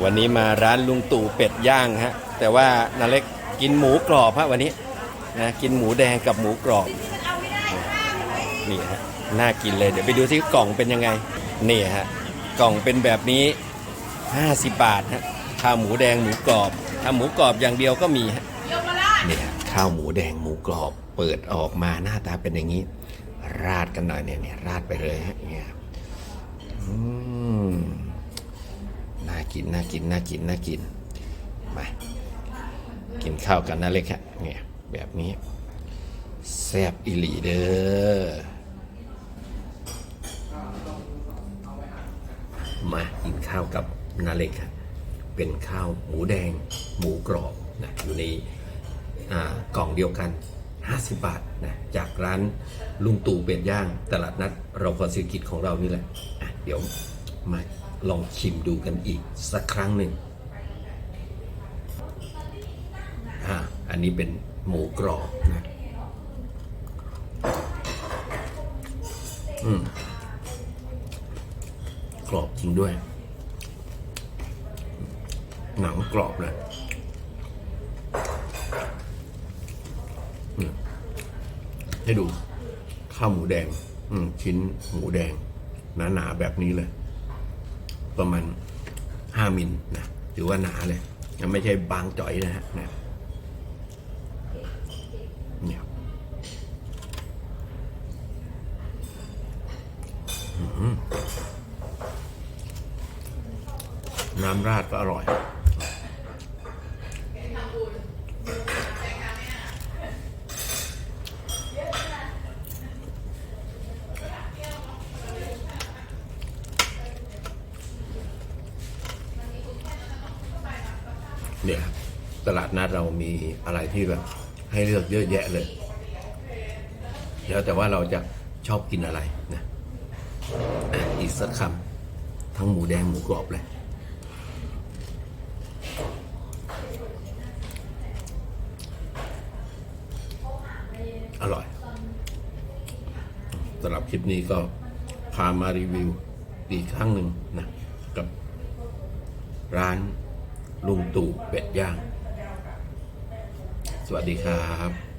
วันนี้มาร้านลุงตู่เป็ดย่างฮะแต่ว่านาเล็กกินหมูกรอบฮะวันนี้นะกินหมูแดงกับหมูกรอบนี่ฮะน่ากินเลยเดี๋ยวไปดูซิกล่องเป็นยังไงนี่ฮะกล่องเป็นแบบนี้ 50 บาทฮะข้าวหมูแดงหมูกรอบถ้าหมูกรอบอย่างเดียวก็มีฮะนี่ฮะข้าวหมูแดงหมูกรอบ เปิดออกมาหน้าตาเป็นอย่างนี้ ราดกันหน่อยเนี่ยเนี่ยราดไปเลยฮะเนี่ยอืม กินน่ากินน่ากินน่ากินมากินข้าวกันนะเล็กฮะเนี่ยแบบนี้แซ่บอิหลีเด้อมากินข้าวกับนาเล็กฮะเป็นข้าวหมูแดงหมูกรอบนะอยู่ในอ่ากล่องเดียวกัน 50 บาทนะจากร้านลุงตู่เป็ดย่าง ตลาดนัดเราพอเศรษฐกิจของเรานี่แหละะเดี๋ยวมา ลองชิมดูกันอีกสักครั้งหนึ่งอ่าอันนี้เป็นหมูกรอบนะอืมกรอบจริงด้วย หนังกรอบเลยให้ดูข้าวหมูแดง อืมชิ้นหมูแดง หนาๆแบบนี้เลย ประมาณห้ามิลนะถือว่าหนาเลยยังไม่ใช่บางจ่อยนะฮะนี่ยเนี่ยน้ำราดก็อร่อย เนี่ย ตลาดนัดเรามีอะไรที่แบบให้เลือกเยอะแยะเลย แล้วแต่ว่าเราจะชอบกินอะไรนะอะอีกสักคำทั้งหมูแดงหมูกรอบเลยอร่อยสำหรับคลิปนี้ก็พามารีวิวอีกครั้งหนึ่งนะ กับร้าน ลุงตู่เป็ดย่าง สวัสดีครับ